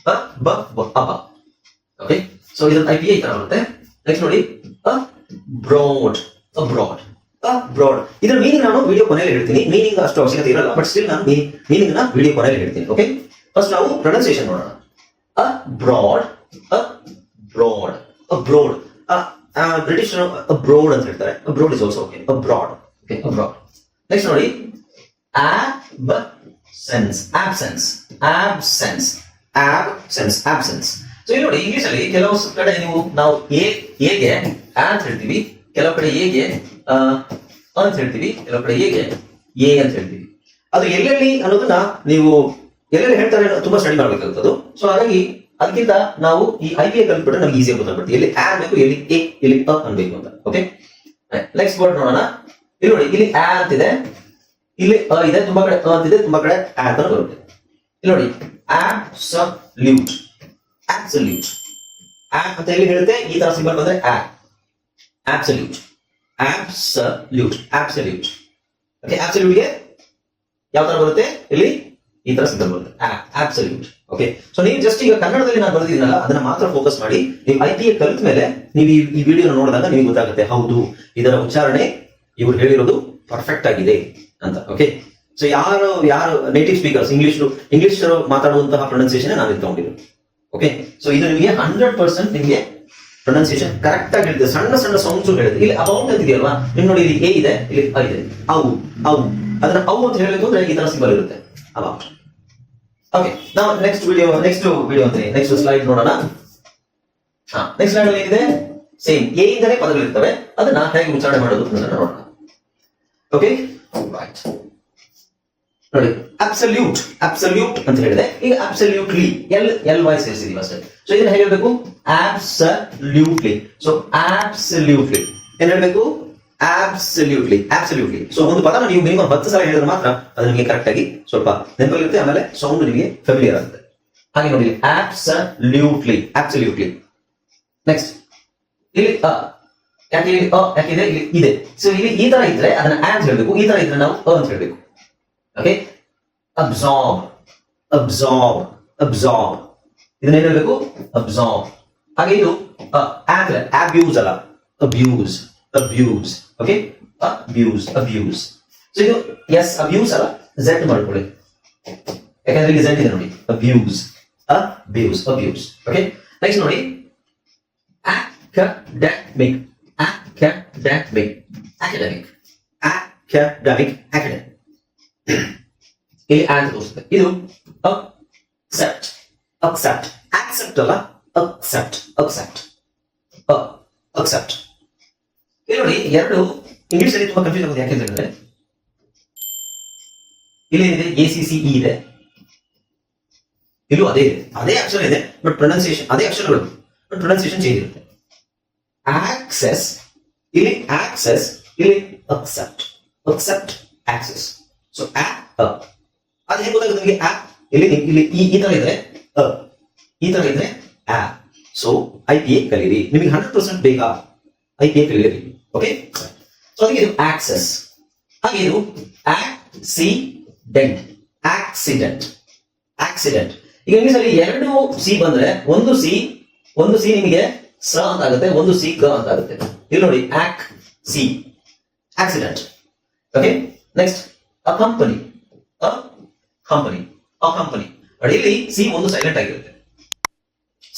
above, above. Okay so ಇದನ್ನ ಐ ಪಿ ಐ ತರ ಬರುತ್ತೆ. ನೆಕ್ಸ್ಟ್ ನೋಡಿ. ಬ್ರಾಡ್ ಅಬ್ರಾಡ್ ಬ್ರಾಡ್ ಇದರ ಮೀನಿಂಗ್ ನಾನು ವಿಡಿಯೋ ಕೊನೆಯಲ್ಲಿ ಹೇಳ್ತೀನಿ. ಮೀನಿಂಗ್ ಅಷ್ಟು ಅವಶ್ಯಕತೆ ಇರಲ್ಲ ಬಟ್ ಸ್ಟಿಲ್ ನಾನು ಮೀನಿಂಗ್ನ ವಿಡಿಯೋ ಕೊನೆಯಲ್ಲಿ ಹೇಳ್ತೀನಿ ಓಕೆ ಫಸ್ಟ್ ನಾವು ಪ್ರೊನೌನ್ಸಿಯೇಷನ್ ನೋಡೋಣ. Abroad abroad abroad British abroad ಅಂತ ಹೇಳ್ತಾರೆ. Abroad is also okay abroad okay abroad next ನೋಡಿ. Absence. Absence. Absence. Absence. Absence. So ಇಲ್ಲಿ ನೋಡಿ ಇಂಗ್ಲಿಷ್ ಅಲ್ಲಿ ಕೆಲವು ಕಡೆ ನೀವು ನಾವು ಎ ಎಗೆ ಅಂತ ಹೇಳ್ತೀವಿ. ಕೆಲವು ಕಡೆ ಎಗೆ ಅಂತ ಹೇಳ್ತೀವಿ. ಕೆಲವು ಕಡೆ ಎಗೆ ಎ ಅಂತ ಹೇಳ್ತೀವಿ. ಅದು ಎಲ್ಲೆಲ್ಲಿ ಅನ್ನೋದನ್ನ ನೀವು ಎಲ್ಲೆಲ್ಲಿ ಹೇಳ್ತಾರೆ ತುಂಬಾ ಸ್ಟಡಿ ಮಾಡ್ಬೇಕಾಗ್ತದ್ದು. ಸೊ ಹಾಗಾಗಿ ಅದಕ್ಕಿಂತ ನಾವು ಈ ಐ ಪಿ ಎ ಕಲ್ತ್ಬಿಟ್ರೆ ನಮ್ಗೆ ಈಸಿಯಾಗಿ ಗೊತ್ತಾಗ್ಬಿಡುತ್ತೆ. ಎಲ್ಲಿ ಆ ಬೇಕು ಎಲ್ಲಿ ಎ ಎಲ್ಲಿ ಅನ್ಬೇಕು ಅಂತ. ಓಕೆ ನೆಕ್ಸ್ಟ್ ವರ್ಡ್ ನೋಡೋಣ. ಇಲ್ಲಿ ನೋಡಿ, ಇಲ್ಲಿ ಆ ಅಂತಿದೆ. ಇಲ್ಲಿ ಅ ಇದೆ ತುಂಬಾ ಕಡೆ ಅ ಅಂತಿದೆ ತುಂಬಾ ಕಡೆ ಆ ಅಂತ ಬರುತ್ತೆ. ಇಲ್ಲಿ ನೋಡಿ ಆಬ್ಸಲ್ಯೂಟ್ ಆಬ್ಸಲ್ಯೂಟ್ ಆ ಅಂತ ಎಲ್ಲಿ ಹೇಳುತ್ತೆ? ಈ ತರ ಸಿಂಬಲ್ ಬಂದ್ರೆ ಆ. ಆಬ್ಸಲ್ಯೂಟ್ ಆಬ್ಸಲ್ಯೂಟ್ ಆಬ್ಸಲ್ಯೂಟ್ ಓಕೆ ಆಬ್ಸಲ್ಯೂಟ್ಗೆ ಯಾವ ತರ ಬರುತ್ತೆ? ಇಲ್ಲಿ ಈ ತರ ಸಿಂಬಲ್ ಬರುತ್ತೆ. ಆಬ್ಸಲ್ಯೂಟ್ ಓಕೆ ಸೊ ನೀವು ಜಸ್ಟ್ ಈಗ ಕನ್ನಡದಲ್ಲಿ ನಾನು ಬರೆದಿದ್ದೀನಲ್ಲ, ಅದನ್ನ ಮಾತ್ರ ಫೋಕಸ್ ಮಾಡಿ, ನೀವು ಐ ಟಿ ಎ ಕಲಿತ ಮೇಲೆ ನೀವು ಈ ವಿಡಿಯೋ ನೋಡಿದಾಗ ನಿಮಗೆ ಗೊತ್ತಾಗುತ್ತೆ. ಹೌದು, ಇದರ ಉಚ್ಚಾರಣೆ ಇವ್ರು ಹೇಳಿರೋದು ಪರ್ಫೆಕ್ಟ್ ಆಗಿದೆ. ಅಂತ. ಓಕೆ ಸೊ ಯಾರು ಯಾರು ನೇಟಿವ್ ಸ್ಪೀಕರ್ಸ್ ಇಂಗ್ಲಿಷ್ ಇಂಗ್ಲಿಷ್ ಮಾತಾಡುವಂತಹ ಪ್ರೊನೌನ್ಸಿಯೇಷನ್ ನಾನು ತಗೊಂಡಿರೋದು ಓಕೆ ಸೊ ಇದು ನಿಮಗೆ ಹಂಡ್ರೆಡ್ ಪರ್ಸೆಂಟ್ ನಿಮಗೆ ಪ್ರೊನೌನ್ಸಿಯೇಷನ್ ಕರೆಕ್ಟ್ ಆಗಿ ಹೇಳಿದೆ ಸಣ್ಣ ಸಣ್ಣ ಸೌಂಡ್ಸ್ ಹೇಳಿದೆ ಇಲ್ಲಿ ಅಬೌಟ್ ಅಂತ ಇದೆಯಲ್ವಾ? ನಿಮ್ ನೋಡಿ ಇಲ್ಲಿ ಎ ಇದೆ, ಇಲ್ಲಿ ಅ ಇದೆ. ಔ ಅವು. ಅದರ ಔ ಅಂತ ಹೇಳಬೇಕು ಅಂದ್ರೆ ಈ ತರ ಸಿಂಬಲ್ ಇರುತ್ತೆ. ಅಬೌಟ್ ಓಕೆ ನಾವು ನೆಕ್ಸ್ಟ್ ವಿಡಿಯೋ ನೆಕ್ಸ್ಟ್ ವಿಡಿಯೋ ಅಂತ ನೆಕ್ಸ್ಟ್ ಸ್ಲೈಡ್ ನೋಡೋಣ. ಹಾ ನೆಕ್ಸ್ಟ್ ಸ್ಲೈಡ್ ಅಲ್ಲಿ ಏನಿದೆ? ಸೇಮ್ ಎ ಇಂದಲೇ ಪದಗಳಿರ್ತವೆ. ಅದನ್ನ ಹೇಗೆ ಉಚ್ಚಾರಣೆ ಮಾಡೋದು ನೋಡೋಣ. ಓಕೆ ರೈಟ್ ನೋಡಿ ಅಬ್ಸಲ್ಯೂಟ್ ಅಬ್ಸಲ್ಯೂಟ್ ಅಂತ ಹೇಳಿದೆ. ಈಗ ಅಬ್ಸಲ್ಯೂಟ್ಲಿ ಎಲ್ ಎಲ್ ವೈ ಸೇರಿಸಿದೀವಿ ಅಷ್ಟೇ ಸೊ ಇದನ್ನ ಹೇಗೆ ಹೇಳ್ಬೇಕು? ಆಬ್ಸಲ್ಯೂಟ್ಲಿ ಸೊ ಆಬ್ಸಲ್ಯೂಟ್ಲಿ ಏನ್ ಹೇಳ್ಬೇಕು? ಆಬ್ಸಲ್ಯೂಟ್ಲಿ ಆಬ್ಸಲ್ಯೂಟ್ಲಿ ಸೊ ಒಂದು ಪದನ ನೀವು ಮಿನಿಮಮ್ ಹತ್ತು ಸಲ ಹೇಳಿದ್ರೆ ಮಾತ್ರ ಅದು ನಿಮಗೆ ಕರೆಕ್ಟ್ ಆಗಿ ಸ್ವಲ್ಪ ನೆನಪಲ್ಲಿರುತ್ತೆ ಆಮೇಲೆ ಸೌಂಡ್ ನಿಮಗೆ ಫೆಮಿಲಿಯರ್ ಆಗುತ್ತೆ. ಹಾಗೆ ನೋಡಿ ಆಬ್ಸಲ್ಯೂಟ್ಲಿ ಆಬ್ಸಲ್ಯೂಟ್ಲಿ ನೆಕ್ಸ್ಟ್ ಇಲ್ಲಿ ಯಾಕೆ ಇಲ್ಲಿ ಅ ಯಾಕಿದೆ ಇಲ್ಲಿ ಇದೆ. ಸೊ ಇಲ್ಲಿ ಈ ತರ ಇದ್ರೆ ಅದನ್ನ ಆ ಅಂತ ಹೇಳ್ಬೇಕು. ಈ ತರ ಇದ್ರೆ ನಾವು ಅ ಅಂತ ಹೇಳ್ಬೇಕು. ಓಕೆ ಅಬ್ಸಾರ್ಬ್ ಅಬ್ಸಾರ್ಬ್ ಅಬ್ಸಾರ್ಬ್ ಇದನ್ನ ಏನ್ ಹೇಳ್ಬೇಕು? ಅಬ್ಸಾರ್ಬ್ ಹಾಗೆ ಇದು ಆದ್ರೆ ಅಬ್ಯೂಸ್ ಅಲ್ಲ. Abuse abuse okay abuse abuse so ಇದು ಎಸ್ ಅಬ್ಯೂಸ್ ಅಲ್ಲ. ಝೆಡ್ ಮಾಡ್ಕೊಳ್ಳಿ. ಯಾಕಂದ್ರೆ ಇಲ್ಲಿ ಇದೆ ನೋಡಿ. Abuse abuse abuse okay next ನೋಡಿ. Academic academic academic academic academic ಇಲ್ಲಿ ಅಂತ ತೋರಿಸುತ್ತೆ ಇದು ಅಕ್ಸೆಪ್ಟ್ ಅಕ್ಸೆಪ್ಟ್ ಆಕ್ಸೆಪ್ಟ್ ಅಲ್ಲ ಅಕ್ಸೆಪ್ಟ್ ಅಕ್ಸೆಪ್ಟ್ accept ಇಲ್ಲಿ ನೋಡಿ ಎರಡು ಇಂಗ್ಲಿಷ್ ಅಲ್ಲಿ ತುಂಬಾ ಕನ್ಫ್ಯೂಸ್ ಆಗುತ್ತೆ ಯಾಕೆ ಅಂತ ಹೇಳಿದ್ರೆ ಇಲ್ಲಿ ಏನಿದೆ ಎ ಸಿ ಸಿ ಇ ಇದೆ ಇಲ್ಲೂ ಅದೇ ಇದೆ ಅದೇ ಅಕ್ಷರ ಇದೆ ಬಟ್ ಪ್ರೊನೌನ್ಸಿಯೇಷನ್ ಅದೇ ಅಕ್ಷರಗಳು ಬಟ್ ಪ್ರೊನೌನ್ಸಿಯೇಷನ್ ಚೇಂಜ್ ಇರುತ್ತೆ ಆಕ್ಸೆಸ್ ಇಲ್ಲಿ ಆಕ್ಸೆಸ್ ಇಲ್ಲಿ ಅಕ್ಸೆಪ್ಟ್ ಅಕ್ಸೆಪ್ಟ್ ಆಕ್ಸೆಸ್ ಸೊ ಅದು ಹೇಗೆ ಗೊತ್ತಾಗುತ್ತೆ ನಿಮಗೆ? ಆ ಇಲ್ಲಿ ಇಲ್ಲಿ ಈ ತರ ಇದ್ರೆ ಅ ಈ ತರ ಇದ್ರೆ ಆ ಸೊ ಐ ಪಿ ಎ ಕಲೀರಿ. ನಿಮಗೆ ಹಂಡ್ರೆಡ್ ಪರ್ಸೆಂಟ್ ಬೇಕಾ? ಐ ಪಿ ಎ ಕಲೀರಿ. ಓಕೆ ಸೊ ಅದಕ್ಕೆ ಇದು ಆಕ್ಸೆಸ್ ಹಾಗೆ ಇದು ಆಕ್ಸಿಡೆಂಟ್ ಆಕ್ಸಿಡೆಂಟ್ ಆಕ್ಸಿಡೆಂಟ್ ಈಗ ಇಂಗ್ಲೀಷ್ ಅಲ್ಲಿ ಎರಡು ಸಿ ಬಂದ್ರೆ, ಒಂದು ಸಿ ಒಂದು ಸಿ ನಿಮಗೆ ಸ ಅಂತ ಆಗುತ್ತೆ ಒಂದು ಸಿ, ಗ ಅಂತ ಆಗುತ್ತೆ ಇಲ್ಲಿ ನೋಡಿ, ಆಕ್, C. Accident okay next accompany accompany accompany ಇಲ್ಲಿ ಸಿ ಒಂದು ಸೈಲೆಂಟ್ ಆಗಿರುತ್ತೆ.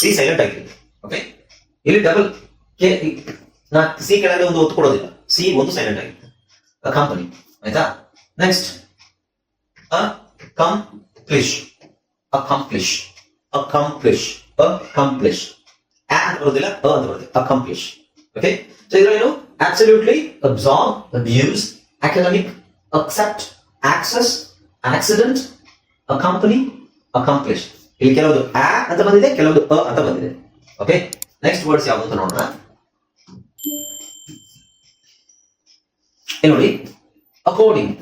ಸಿ ಸೈಲೆಂಟ್ ಆಗಿರುತ್ತೆ. ಓಕೆ ಇಲ್ಲಿ ಡಬಲ್ ಕೆ ನಾ ಸಿ ಕೆಳಗೆ ಒಂದು ಒತ್ತು ಕೊಡೋದಿಲ್ಲ. ಸಿ ಒಂದು ಸೈಲೆಂಟ್ ಆಗಿರುತ್ತೆ. ಅ ಕಂಪನಿ ಆಯ್ತಾ? ನೆಕ್ಸ್ಟ್ ಅ ಕಂಪ್ಲಿಶ್ ಅಕಂಪ್ಲಿಷ್ ಅ ಆ ಅಂತ ಬರೋದಿಲ್ಲ ಅ ಅಂತ ಬರುತ್ತೆ accomplish okay so ಇದರೇನು absolutely absorb abuse academic accept access accident accompany accomplish ಇಲ್ಲಿ ಕೆಲವೊಂದು ಆ ಅಂತ ಬಂದಿದೆ, ಕೆಲವೊಂದು ಅ ಅಂತ ಬಂದಿದೆ. ಓಕೆ ನೆಕ್ಸ್ಟ್ ವರ್ಡ್ಸ್ ಯಾವುದು ಅಂತ ನೋಡೋಣ. ನೋಡಿ ಅಕೋರ್ಡಿಂಗ್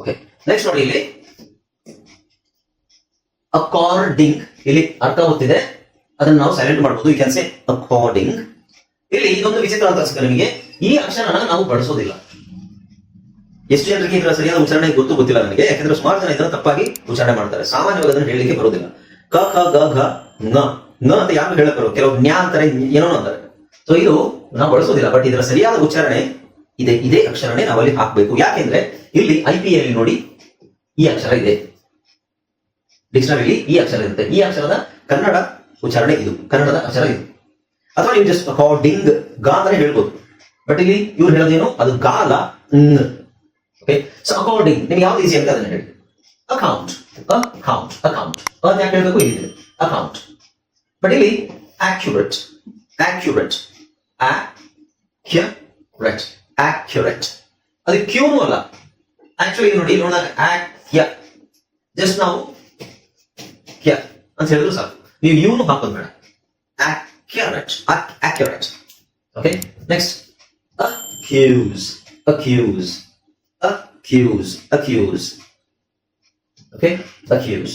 ಓಕೆ ನೆಕ್ಸ್ಟ್ ನೋಡಿ ಇಲ್ಲಿ. ಅಕಾರ್ಡಿಂಗ್ ಇಲ್ಲಿ ಅರ್ಥ ಗೊತ್ತಿದೆ. ಅದನ್ನ ನಾವು ಸೈಲೆಂಟ್ ಮಾಡಬಹುದು ಈ ಕೆಲಸ ಅಕಾರ್ಡಿಂಗ್ ಇಲ್ಲಿ ಇದೊಂದು ವಿಚಿತ್ರ ಅಂತ ಅನ್ಸುತ್ತೆ ನಿಮಗೆ. ಈ ಅಕ್ಷರನ ನಾವು ಬಳಸೋದಿಲ್ಲ. ಎಷ್ಟು ಜನರಿಗೆ ಇದರ ಸರಿಯಾದ ಉಚ್ಚಾರಣೆ ಗೊತ್ತು ಗೊತ್ತಿಲ್ಲ ನನಗೆ. ಯಾಕಂದ್ರೆ ಸುಮಾರು ಜನ ಇದನ್ನ ತಪ್ಪಾಗಿ ಉಚ್ಚಾರಣೆ ಮಾಡ್ತಾರೆ. ಸಾಮಾನ್ಯವಾಗಿ ಅದನ್ನು ಹೇಳಲಿಕ್ಕೆ ಬರೋದಿಲ್ಲ. ಕ ಖ ಗ ಘ ನ ನ ಅಂತ ಯಾರು ಹೇಳಕ್ ಕೆಲವು ಜ್ಞಾ ಅಂತಾರೆ, ಏನೋ ಅಂತಾರೆ. ಸೊ ಇದು ನಾವು ಬಳಸೋದಿಲ್ಲ. ಬಟ್ ಇದರ ಸರಿಯಾದ ಉಚ್ಚಾರಣೆ ಇದೆ. ಇದೇ ಅಕ್ಷರನೇ ನಾವಲ್ಲಿ ಹಾಕಬೇಕು. ಯಾಕೆಂದ್ರೆ ಇಲ್ಲಿ ಐ ಪಿ ಎಲ್ ನೋಡಿ ಈ ಅಕ್ಷರ ಇದೆ. ಡಿಕ್ಷನರಿಲಿ ಈ ಅಕ್ಷರ ಇರುತ್ತೆ. ಈ ಅಕ್ಷರದ ಕನ್ನಡ ಉಚ್ಚಾರಣೆ ಇದು. ಕನ್ನಡದ ಅಕ್ಷರ ಇದು. ಅಥವಾ ನೀವು ಜಸ್ಟ್ ಅಕಾರ್ಡಿಂಗ್ ಗಾ ಅಂತಾನೆ ಹೇಳ್ಬೋದು. ಬಟ್ ಇಲ್ಲಿ ಇವ್ರು ಹೇಳೋದೇನು ಅದು ಗಾಲ ಓಕೆ ಸೊ ಅಕಾರ್ಡಿಂಗ್ ನಿಮ್ಗೆ ಯಾವ್ದು ಈಸಿ ಅಂತ ಅದನ್ನ ಹೇಳಿ. ಅಕೌಂಟ್ ಅಕೌಂಟ್ ಅಕೌಂಟ್ ಅಂತ ಯಾಕೆ ಹೇಳಬೇಕು? ಇಲ್ಲಿದೆ ಅಕೌಂಟ್ ಬಟ್ ಇಲ್ಲಿ ಆಕ್ಯುರೇಟ್ ಆಕ್ಯುರೇಟ್ ಆಕ್ಯುರೇಟ್ ಆಕ್ಯುರೇಟ್ ಅದು ಕ್ಯೂನು ಅಲ್ಲ. ಆಕ್ಚುಲಿ ನೋಡಿ ಇಲ್ಲಿ ನೋಡಿದಾಗ ಆಕ್ಯ ಜಸ್ಟ್ ನಾವು ಕ್ಯ ಅಂತ ಹೇಳಿದ್ರು ಸಾಕು. ನೀವು ಇವನು ಹಾಕೋದು ಬೇಡ. Accurate. Ac- accurate. Next accuse accuse accuse accuse. Okay? Accuse.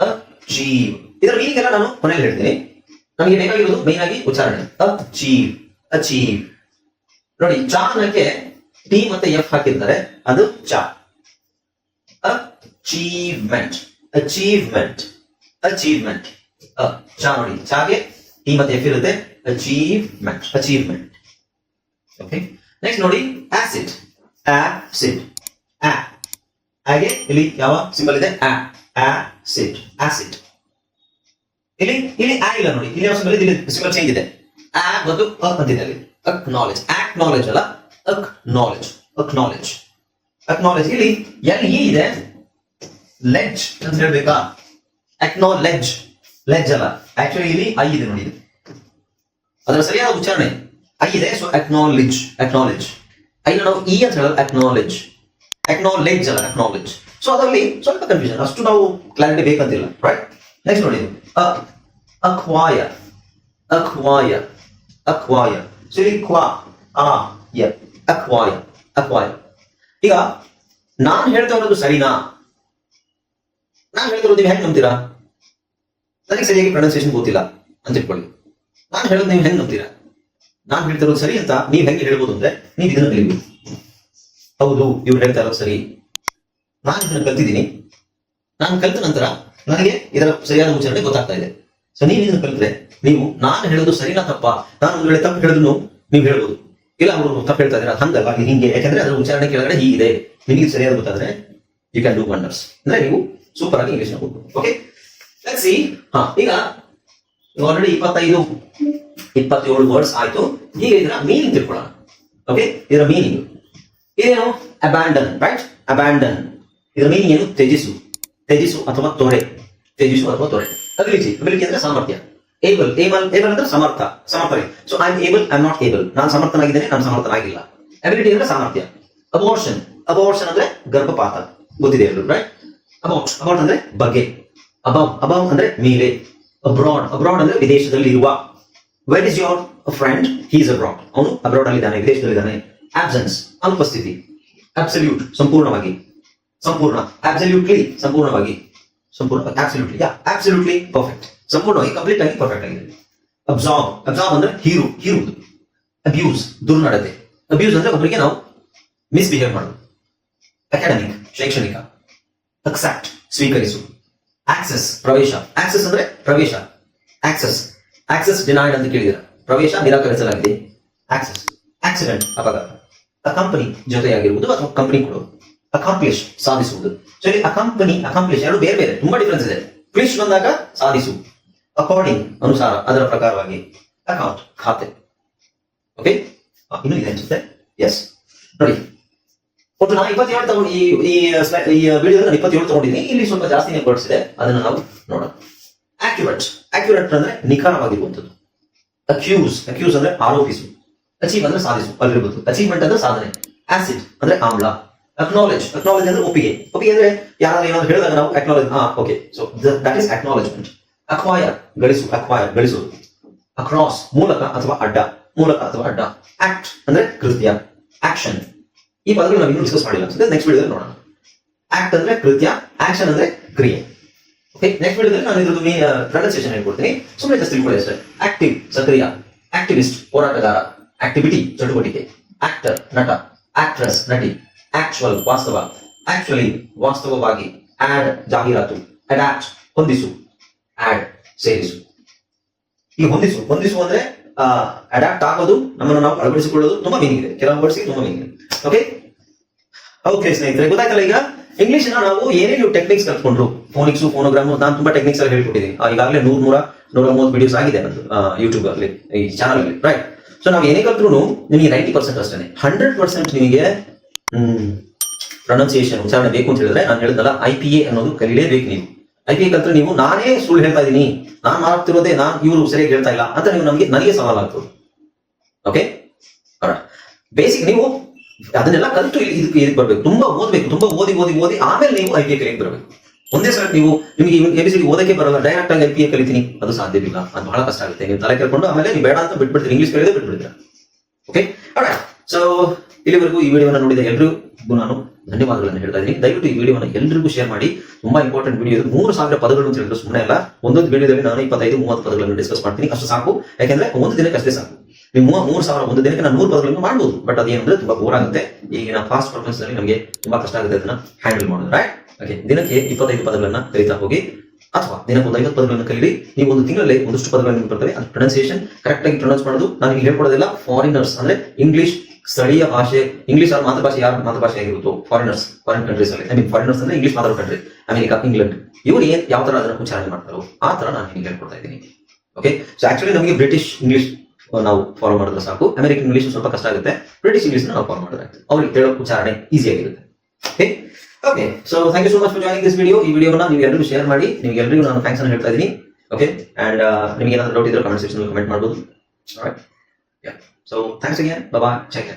Achieve. ಇದರ ಮೀನಿಂಗ್ ಎಲ್ಲ ನಾನು ಕೊನೆಯಲ್ಲಿ ಹೇಳ್ತೀನಿ. ನಮಗೆ ಬೇಕಾಗಿರೋದು ಮೈನ್ ಆಗಿ ಉಚ್ಚಾರಣೆ. ಅಚೀವ್ ಅಚೀವ್ ನೋಡಿ ಚಾನಕ್ಕೆ ಟಿ ಮತ್ತೆ ಎಫ್ ಹಾಕಿದ್ದಾರೆ ಅದು ಚಾ. ಅಚೀವ್ಮೆಂಟ್ ಅಚೀವ್ಮೆಂಟ್ ಅಚೀವ್ಮೆಂಟ್ ಚಾ ನೋಡಿ ಚಾಗೆ ಟಿ ಮತ್ತೆ ಎಫ್ ಇರುತ್ತೆ ಅಚೀವ್ಮೆಂಟ್ ಅಚೀವ್ಮೆಂಟ್ ಓಕೆ ನೆಕ್ಸ್ಟ್ ನೋಡಿ ಆಸಿಡ್ ಆಸಿಡ್ ಆ ಹಾಗೆ ಇಲ್ಲಿ ಯಾವ ಸಿಂಬಲ್ ಇದೆ ಆ ಆಸಿಡ್ ಆಸಿಡ್ ಇಲ್ಲಿ ಇಲ್ಲಿ ಆ ಇಲ್ಲ ನೋಡಿ ಇಲ್ಲಿ ಯಾವ ಸಿಂಬಲ್ ಇದೆ ಇಲ್ಲಿ ಸಿಂಬಲ್ ಚೇಂಜ್ ಇದೆ ಆ ಮತ್ತು ಅ ಅಂತಿದೆ ಅಲ್ಲಿ. ಅಕ್ನಾಲೆಜ್ ನಾಲೆಜ್ ಅಲ್ಲ? ಅಕ್ನಾಲೆಜ್ ಅಕ್ನಾಲೆಜ್ ಅಕ್ನಾಲೆಜ್ ಇಲ್ಲಿ ಎಲ್ ಇ ಇದೆ. ಲೆಜ್ ಅಂತ ಹೇಳ್ಬೇಕಾ? ಅಕ್ನಾಲೆಜ್ ಲೆಜ್ ಅಲ್ಲ. ಆಕ್ಚುಲಿ ಇಲ್ಲಿ ಐ ಇದೆ ನೋಡಿ. ಅದರ ಸರಿಯಾದ ಉಚ್ಚಾರಣೆ. ಐ ಇದೆ ಸೊ ಅಕ್ನಾಲೆಜ್ ಅಕ್ನಾಲೆಜ್ ಐ ನಾವು ಇ ಅಂತ ಹೇಳೋದು ಅಕ್ನಾಲೆಜ್ ಅಕ್ನಾಲೆಜ್ ಅಲ್ಲ ಅಕ್ನಾಲೆಜ್ ಸೊ ಅದರಲ್ಲಿ ಸ್ವಲ್ಪ ಕನ್ಫ್ಯೂಷನ್ ಅಷ್ಟು ನಾವು ಕ್ಲಾರಿಟಿ ಬೇಕಂತಿಲ್ಲ. ರೈಟ್ ನೆಕ್ಸ್ಟ್ ನೋಡಿ. ಅಖ್ವಾಯ ಅಖ್ವಾಯ ಅಖ್ವಾಯ ಸೊ ಕ್ವಾ, ಆ, ಯ. ಅಕ್ವಾಯ. ಅಕ್ವಾಯ. ಈಗ, ನಾನು ಹೇಳ್ತಾ ಇರೋದು ಸರಿನಾ? ನಾನು ಹೇಳ್ತಿರೋದು ನೀವು ಹೆಂಗ್ ನಂಬ್ತೀರಾ? ನನಗೆ ಸರಿಯಾಗಿ ಪ್ರೊನೌನ್ಸಿಯೇಷನ್ ಗೊತ್ತಿಲ್ಲ ಅಂತ ಇಟ್ಕೊಳ್ಳಿ. ನಾನು ಹೇಳೋದು ನೀವು ಹೆಂಗ್ ನಂಬ್ತೀರಾ? ನಾನು ಹೇಳ್ತಿರೋದು ಸರಿ ಅಂತ ನೀವು ಹೆಂಗೆ ಹೇಳ್ಬೋದು ಅಂದ್ರೆ ನೀವು ಇದನ್ನ ಕಲಿಬೇಕು ಹೌದು, ಇವ್ರು ಹೇಳ್ತಾ ಇರೋದು ಸರಿ. ನಾನು ಇದನ್ನ ಕಲ್ತಿದ್ದೀನಿ. ನಾನು ಕಲಿತ ನಂತರ ನನಗೆ ಇದರ ಸರಿಯಾದ ಉಚ್ಚಾರಣೆ ಗೊತ್ತಾಗ್ತಾ ಇದೆ. ಸೊ ನೀವು ಇದನ್ನ ಕಲಿತ್ರೆ ನೀವು, ನಾನು ಹೇಳೋದು ಸರಿನಾ ತಪ್ಪ? ನಾನು ಒಂದು ವೇಳೆ ತಪ್ಪು ಹೇಳಿದ್ರು ನೀವು ಹೇಳ್ಬೋದು. ಇಲ್ಲ, ಅವರು ತಪ್ಪು ಹೇಳ್ತಾ ಇದ್ದಾರೆ ಹಂಗ ಹಂಗಲ್ಲ ಹಿಂಗೆ, ಯಾಕಂದ್ರೆ ಅದರ ಉಚ್ಚಾರಣೆ ಕೆಳಗಡೆ ಹೀಗಿದೆ. ನಿಮಗೆ ಸರಿಯಾದ ಗೊತ್ತಾದ್ರೆ ಯು ಕ್ಯಾನ್ ಡೂ ವಂಡರ್ಸ್ ಅಂದ್ರೆ ನೀವು ಸೂಪರ್ ಆಗಿ ಇಂಗ್ಲಿಷ್ ಓಕೆ ಸಿ ಈಗ ಆಲ್ರೆಡಿ ಇಪ್ಪತ್ತೈದು ಇಪ್ಪತ್ತೇಳು ವರ್ಡ್ಸ್ ಆಯ್ತು. ಈಗ ಇದರ ಮೀನಿಂಗ್ ತಿಳ್ಕೊಳ್ಳೋಣ. ಓಕೆ ಇದರ ಮೀನಿಂಗ್ ಇದೇನು? ಅಬ್ಯಾಂಡನ್ ರೈಟ್ ಅಬ್ಯಾಂಡನ್ ಇದರ ಮೀನಿಂಗ್ ಏನು? ತ್ಯಜಿಸು. ತ್ಯಜಿಸು ಅಥವಾ ತೊರೆ ತ್ಯಜಿಸು ಅಥವಾ ತೊರೆ ಅಬಿಲಿಟಿ ಅಬಿಲಿಟಿ ಅಂದ್ರೆ ಸಾಮರ್ಥ್ಯ. ಏಬಲ್ ಏಬಲ್ ಏಬಲ್ ಅಂದ್ರೆ ಸಮರ್ಥ ಸಮರ್ಥನೆ. So I able I not able ನಾನು ಸಮರ್ಥನಾಗಿದ್ದೇನೆ ನಾನು ಸಮರ್ಥನಾಗಿಲ್ಲ. ಅಬಿಲಿಟಿ ಅಂದ್ರೆ ಸಾಮರ್ಥ್ಯ. ಅಬೋರ್ಷನ್ ಅಬೋರ್ಷನ್ ಅಂದ್ರೆ ಗರ್ಭಪಾತ. ಗೊತ್ತಿದೆ ಎಲ್ಲರೂ ರೈಟ್ ಅಬೌಟ್ ಅಬೌಟ್ ಅಂದ್ರೆ ಬಗ್ಗೆ ಅಬವ್ ಅಬವ್ ಅಂದ್ರೆ ಮೇಲೆ ಅಬ್ರಾಡ್ ಅಬ್ರಾಡ್ ಅಂದ್ರೆ ವಿದೇಶದಲ್ಲಿ ಇರುವ where is your friend he's abroad ಅವನು ಅಬ್ರಾಡ್ ಅಲ್ಲಿ ಇದ್ದಾನೆ ವಿದೇಶದಲ್ಲಿದ್ದಾನೆ. ಆಬ್ಸೆನ್ಸ್ ಅನುಪಸ್ಥಿತಿ. ಅಬ್ಸಲ್ಯೂಟ್ ಸಂಪೂರ್ಣವಾಗಿ. ಸಂಪೂರ್ಣ. ಅಬ್ಸಲ್ಯೂಟ್ಲಿ ಸಂಪೂರ್ಣವಾಗಿ. ಸಂಪೂರ್ಣ ಅಬ್ಸಲ್ಯೂಟ್ಲಿ ಯಾ ಅಬ್ಸಲ್ಯೂಟ್ಲಿ ಪರ್ಫೆಕ್ಟ್ ಸಂಪೂರ್ಣವಾಗಿ ಕಂಪ್ಲೀಟ್ ಆಗಿ ಪರ್ಫೆಕ್ಟ್ ಆಗಿದೆ. ಅಬ್ಸಾರ್ಬ್ ಅಬ್ಸಾರ್ಬ್ ಅಂದ್ರೆ ಹೀರು, ಹೀರುವುದು. ಅಬ್ಯೂಸ್ ದುರ್ನಡತೆ. ಅಬ್ಯೂಸ್ ಅಂದ್ರೆ ಒಬ್ಬರಿಗೆ ನಾವು ಮಿಸ್ಬಿಹೇವ್ ಮಾಡೋದು ಅಕಾಡೆಮಿಕ್ ಶೈಕ್ಷಣಿಕ. ಅಕ್ಸೆಪ್ಟ್ ಸ್ವೀಕರಿಸು ಆಕ್ಸೆಸ್ ಪ್ರವೇಶ. ಆಕ್ಸೆಸ್ ಅಂದ್ರೆ ಪ್ರವೇಶ. ಆಕ್ಸೆಸ್ ಆಕ್ಸೆಸ್ ಡಿನೈಡ್ ಅಂತ ಕೇಳಿದಿರ ಪ್ರವೇಶ ನಿರಾಕರಿಸಲಾಗಿದೆ. ಆಕ್ಸೆಸ್ ಆಕ್ಸಿಡೆಂಟ್ ಅಪಘಾತ. ಕಂಪನಿ ಜೊತೆಯಾಗಿರುವುದು ಅಥವಾ ಕಂಪನಿ ಕೊಡುವುದು ಅಕಾಂಪ್ಲಿಷ್ ಸಾಧಿಸುವುದು. ಸೊ ಇಲ್ಲಿ ಅಕಂಪನಿ ಅಕಾಂಪ್ಲಿಷ್ ಎರಡು ಬೇರೆ ಬೇರೆ, ತುಂಬಾ ಡಿಫರೆನ್ಸ್ ಇದೆ. ಪ್ಲಿಷ್ ಬಂದಾಗ ಸಾಧಿಸು. ಅಕಾರ್ಡಿಂಗ್ ಅನುಸಾರ, ಅದರ ಪ್ರಕಾರವಾಗಿ. ಅಕೌಂಟ್ ಖಾತೆ. ಓಕೆ ಇನ್ನು ಇದೆ ಅನ್ಸುತ್ತೆ? ಎಸ್ ನೋಡಿ. ಒಟ್ಟು ನಾನು ಇಪ್ಪತ್ತೇಳು ತಗೊಂಡು ಈ ಈ ವಿಡಿಯೋ ನಾನು ಇಪ್ಪತ್ತೇಳು ತಗೊಂಡಿದ್ದೀನಿ ಇಲ್ಲಿ ಸ್ವಲ್ಪ ಜಾಸ್ತಿ ನೀವು ಇದೆ ಅದನ್ನ ನಾವು ನೋಡೋಣ. ಆಕ್ಯುರೇಟ್ ಆಕ್ಯುರೇಟ್ ಅಂದ್ರೆ ನಿಖರವಾಗಿರುವಂಥದ್ದು. ಅಕ್ಯೂಸ್ ಅಕ್ಯೂಸ್ ಅಂದ್ರೆ ಆರೋಪಿಸು. ಅಚೀವ್ ಅಂದ್ರೆ ಸಾಧಿಸು. ಅಲ್ಲಿರ್ಬೋದು ಅಚೀವ್ಮೆಂಟ್ ಅಂದ್ರೆ ಸಾಧನೆ. ಆಸಿಡ್ ಅಂದ್ರೆ ಆಮ್ಲ. ಅಕ್ನಾಲೆಜ್ ಅಕ್ನಾಲೆಜ್ ಅಂದ್ರೆ ಒಪ್ಪಿಗೆ. ಒಪ್ಪಿಗೆ ಅಂದ್ರೆ ಯಾರಾದ್ರೂ ಏನಾದ್ರು ಹೇಳಿದಾಗ ನಾವು ಅಕ್ನಾಲೆಜ್ ಹಾ okay so that is acknowledgement acquire ಗಳಿಸು. Acquire ಗಳಿಸು ಅಕ್ರಾಸ್ ಮೂಲಕ ಅಥವಾ ಅಡ್ಡ. ಮೂಲಕ ಅಥವಾ ಅಡ್ಡ. ಆಕ್ಟ್ ಅಂದ್ರೆ ಕೃತ್ಯ. ಆಕ್ಷನ್ ಈ ಪದಗಳು ನಾವು ಡಿಸ್ಕಸ್ ಮಾಡಿಲ್ಲ. ಅನ್ಸುತ್ತೆ ನೆಕ್ಸ್ಟ್ ವಿಡಿಯೋದಲ್ಲಿ ನೋಡೋಣ. ಆಕ್ಟ್ ಅಂದ್ರೆ ಕೃತ್ಯ ಆಕ್ಷನ್ ಅಂದ್ರೆ ಕ್ರಿಯೆ. ಓಕೆ ನೆಕ್ಸ್ಟ್ ವಿಡಿಯೋದಲ್ಲಿ ನಾನು ಇದ್ರದ್ದು ಪ್ರೊನೌನ್ಸಿಯೇಷನ್ ಹೇಳ್ಕೊಡ್ತೀನಿ. ಸುಮ್ಮನೆ ಜಸ್ಟ್ ತಿಳ್ಕೊಳ್ಳಿ ಅಷ್ಟೇ. ಆಕ್ಟಿವ್ ಸಕ್ರಿಯ ಆಕ್ಟಿವಿಸ್ಟ್ ಹೋರಾಟಗಾರ ಆಕ್ಟಿವಿಟಿ ಚಟುವಟಿಕೆ. ಆಕ್ಟರ್ ನಟ ಆಕ್ಟ್ರೆಸ್ ನಟಿ ಆಕ್ಚುಯಲ್ ವಾಸ್ತವ. ಆಕ್ಚುಲಿ ವಾಸ್ತವವಾಗಿ ಆಡ್ ಜಾಹೀರಾತು ಅಡಾಪ್ಟ್ ಹೊಂದಿಸು. ಆಡ್ ಸೇರಿಸು. ಈ ಹೊಂದಿಸು ಹೊಂದಿಸು ಅಂದ್ರೆ ಅಡಾಪ್ಟ್ ಆಗೋದು, ನಮ್ಮನ್ನು ನಾವು ಅಳವಡಿಸಿಕೊಳ್ಳೋದು ತುಂಬಾ ಮೀನಿಂಗ್ ಇದೆ. ಕೆಲವು ವರ್ಡ್ಸ್ಗೆ ತುಂಬಾ ಮೀನಿಂಗ್ ಇದೆ. ಓಕೆ ಓಕೆ ಸ್ನೇಹಿತರೆ, ಗೊತ್ತಾಯ್ತಲ್ಲ ಈಗ? ಇಂಗ್ಲಿಷ್ ನಾವು ಏನೇನು ಟೆಕ್ನಿಕ್ಸ್ ಕಲ್ತ್ಕೊಂಡ್ರು? ಫೋನಿಕ್ಸ್ ಫೋನೋಗ್ರಾಮ್ ನಾನು ತುಂಬಾ ಟೆಕ್ನಿಕ್ಸ್ ಎಲ್ಲ ಹೇಳ್ಕೊಟ್ಟಿದ್ದೀನಿ. ಈಗಾಗಲೇ ನೂರ್ ನೂರ ನೂರ ಮೂವತ್ತು ವಿಡಿಯೋಸ್ ಆಗಿದೆ ನಂದು ಯೂಟ್ಯೂಬ್ ಅಲ್ಲಿ, ಈ ಚಾನಲ್ ಅಲ್ಲಿ ರೈಟ್ ಸೊ ನಾವು ಏನೇ ಕಲ್ತ್ರು ನಿಮಗೆ ನೈಂಟಿ ಪರ್ಸೆಂಟ್ ಅಷ್ಟೇ ಹಂಡ್ರೆಡ್ ಪರ್ಸೆಂಟ್ ನಿಮಗೆ ಪ್ರೊನೌನ್ಸಿಯೇಷನ್ ಉಚ್ಚಾರಣೆ ಬೇಕು ಅಂತ ಹೇಳಿದ್ರೆ ನಾನು ಹೇಳಿದ್ನಲ್ಲ ಐ ಪಿ ಎ ಅನ್ನೋದು ಕಲೀಲೇಬೇಕು ನೀವು. ಐ ಪಿ ಎ ಕಲ್ತ್ರೆ ನೀವು ನಾನೇ ಸುಳ್ಳು ಹೇಳ್ತಾ ಇದ್ದೀನಿ. ನಾನು ಮಾಡ್ತಿರೋದೇ ನಾನು, ಇವರು ಸರಿಯಾಗಿ ಹೇಳ್ತಾ ಇಲ್ಲ ಅಂತ ನೀವು ನಮಗೆ, ನನಗೆ ಸವಾಲಾಗ್ತದೆ. ಓಕೆ ಬೇಸಿಕ್ ನೀವು ಅದನ್ನೆಲ್ಲ ಕಲಿತು ಇಲ್ಲಿ ಇದಕ್ಕೆ ಇದಕ್ಕೆ ಬರಬೇಕು. ತುಂಬಾ ಓದಬೇಕು, ತುಂಬಾ ಓದಿ ಓದಿ ಓದಿ, ಆಮೇಲೆ ನೀವು ಐ ಪಿ ಎ ಬರಬೇಕು. ಒಂದೇ ಸಲ ನೀವು ನಿಮಗೆ ಎಬಿಸಿಡಿ ಓದಕ್ಕೆ ಬರಲ್ಲ ಡೈರೆಕ್ಟ್ ಆಗಿ ಐ ಪಿ ಎ ಕಲಿತೀನಿ, ಅದು ಸಾಧ್ಯವಿಲ್ಲ. ಅದು ಬಹಳ ಕಷ್ಟ ಆಗುತ್ತೆ. ನೀವು ತಲೆ ಕೇಳ್ಕೊಂಡು ಆಮೇಲೆ ನೀವು ಬೇಡ ಅಂತ ಬಿಟ್ಬಿಡ್ತೀರಿ ಇಂಗ್ಲಿಷ್ ಕಲಿಯೋದೇ ಬಿಟ್ಬಿಡ್ತೀರಾ? ಓಕೆ ಸೊ ಇಲ್ಲಿವರೆಗೂ ಈ ವಿಡಿಯೋನ ನೋಡಿದ ಎಲ್ರಿಗೂ ನಾನು ಧನ್ಯವಾದಗಳನ್ನು ಹೇಳ್ತಾ ಇದ್ದೀನಿ. ದಯವಿಟ್ಟು ಈ ವಿಡಿಯೋನ ಎಲ್ರಿಗೂ ಶೇರ್ ಮಾಡಿ. ತುಂಬಾ ಇಂಪಾರ್ಟೆಂಟ್ ವಿಡಿಯೋ ಇದು. ಮೂರು ಸಾವಿರ ಪದಗಳು ಅಂತ ಹೇಳಿದ್ರೆ ಸುಮ್ಮನೆ ಅಲ್ಲ. ಒಂದೊಂದು ವಿಡಿಯೋದಲ್ಲಿ ನಾನು ಇಪ್ಪತ್ತೈದು, ಮೂವತ್ತು ಪದಗಳನ್ನು ಡಿಸ್ಕಸ್ ಮಾಡ್ತೀನಿ. ಅಷ್ಟು ಸಾಕು. ಯಾಕೆಂದ್ರೆ ಒಂದು ದಿನಕ್ಕೆ ಅಷ್ಟೇ ಸಾಕು. ನೀವು ಮೂವ- ಮೂರು ಸಾವಿರ ಒಂದು ದಿನಕ್ಕೆ ನಾನು ನೂರು ಪದಗಳನ್ನು ಮಾಡ್ಬೋದು. ಬಟ್ ಅದೇನಂದ್ರೆ ತುಂಬಾ ಬೋರ್ ಆಗುತ್ತೆ. ಈಗಿನ ಫಾಸ್ಟ್ ಪರ್ಫಾರ್ಮೆನ್ಸ್ನಲ್ಲಿ ನಮಗೆ ತುಂಬಾ ಕಷ್ಟ ಆಗುತ್ತೆ ಅದನ್ನ ಹ್ಯಾಂಡಲ್ ಮಾಡೋದು ರೈಟ್ ಓಕೆ ದಿನಕ್ಕೆ ಇಪ್ಪತ್ತೈದು ಪದಗಳನ್ನ ಕಲಿತಾ ಹೋಗಿ, ಅಥವಾ ದಿನಕ್ಕೆ ಒಂದು ಐವತ್ತು ಪದಗಳನ್ನು ಕಲೀರಿ. ನೀವು ಒಂದು ತಿಂಗಳಲ್ಲಿ ಒಂದಷ್ಟು ಪದಗಳು ನಿಮ್ಗೆ ಬರ್ತವೆ. ಅದು ಪ್ರೊನೌನ್ಸಿಯೇಷನ್ ಕರೆಕ್ಟ್ ಆಗಿ ಪ್ರೊನೌನ್ಸ್ ಮಾಡೋದು. ನಾನು ಹೇಳ್ಕೊಡೋದಿಲ್ಲ ಫಾರಿನರ್ಸ್ ಅಂದ್ರೆ ಇಂಗ್ಲಿಷ್ ಸ್ಥಳೀಯ ಭಾಷೆ ಇಂಗ್ಲಿಷ್ ಅವ್ರ ಮಾತೃಭಾಷೆ ಯಾರ ಮಾತೃಭಾಷೆ ಆಗಿರುತ್ತೋ ಫಾರಿನರ್ಸ್ ಫಾರಿನ್ ಕಂಟ್ರೀಸ್ ಅಲ್ಲಿ ಐ ಮೀನ್ ಫಾರಿನರ್ಸ್ ಅಂದ್ರೆ ಇಂಗ್ಲಿಷ್ ಮಾತಾಡೋ ಕಂಟ್ರಿ ಅಮೆರಿಕ ಇಂಗ್ಲೆಂಡ್ ಇವರು ಏನ್ ಯಾವ ತರ ಅದನ್ನ ಉಚ್ಚಾರಣೆ ಮಾಡ್ತಾರೋ, ಆ ತರ ನಾನು ಹೇಳ್ಕೊಡ್ತಾ ಇದ್ದೀನಿ. ಓಕೆ ಸೊ ಆಕ್ಚುಲಿ ನಮಗೆ ಬ್ರಿಟಿಷ್ ಇಂಗ್ಲಿಷ್ ನಾವು ಫಾಲೋ ಮಾಡಿದ್ರೆ ಸಾಕು. ಅಮೆರಿಕನ್ ಇಂಗ್ಲಿಷ್ ಸ್ವಲ್ಪ ಕಷ್ಟ ಆಗುತ್ತೆ. ಬ್ರಿಟಿಷ್ ಇಂಗ್ಲಿಷ್ ನಾವು ಫಾಲೋ ಮಾಡಿದ್ರೆ ಅವ್ರಿಗೆ ಹೇಳೋ ಉಚ್ಚಾರಣೆ ಈಸಿ ಆಗಿರುತ್ತೆ. Okay so thank you so much for joining this video ಈ ವಿಡಿಯೋನ ನೀವು ಎಲ್ಲರಿಗೂ ಶೇರ್ ಮಾಡಿ. ನಿಮಗೆ ಎಲ್ಲರಿಗೂ ನಾನು ಥ್ಯಾಂಕ್ಸ್ ಅನ್ನು ಹೇಳ್ತಾ ಇದ್ದೀನಿ. ಓಕೆ ಅಂಡ್ ನಿಮಗೆ ಏನಾದರೂ ಡೌಟ್ ಇದ್ರೆ ಕಮೆಂಟ್ ಸೆಕ್ಷನ್ ಕಮೆಂಟ್ ಮಾಡ್ಬೋದು. ಸೊ ಥ್ಯಾಂಕ್ಸ್ ಅಗೇನ್ ಬಾಬಾ ಚೆಕ್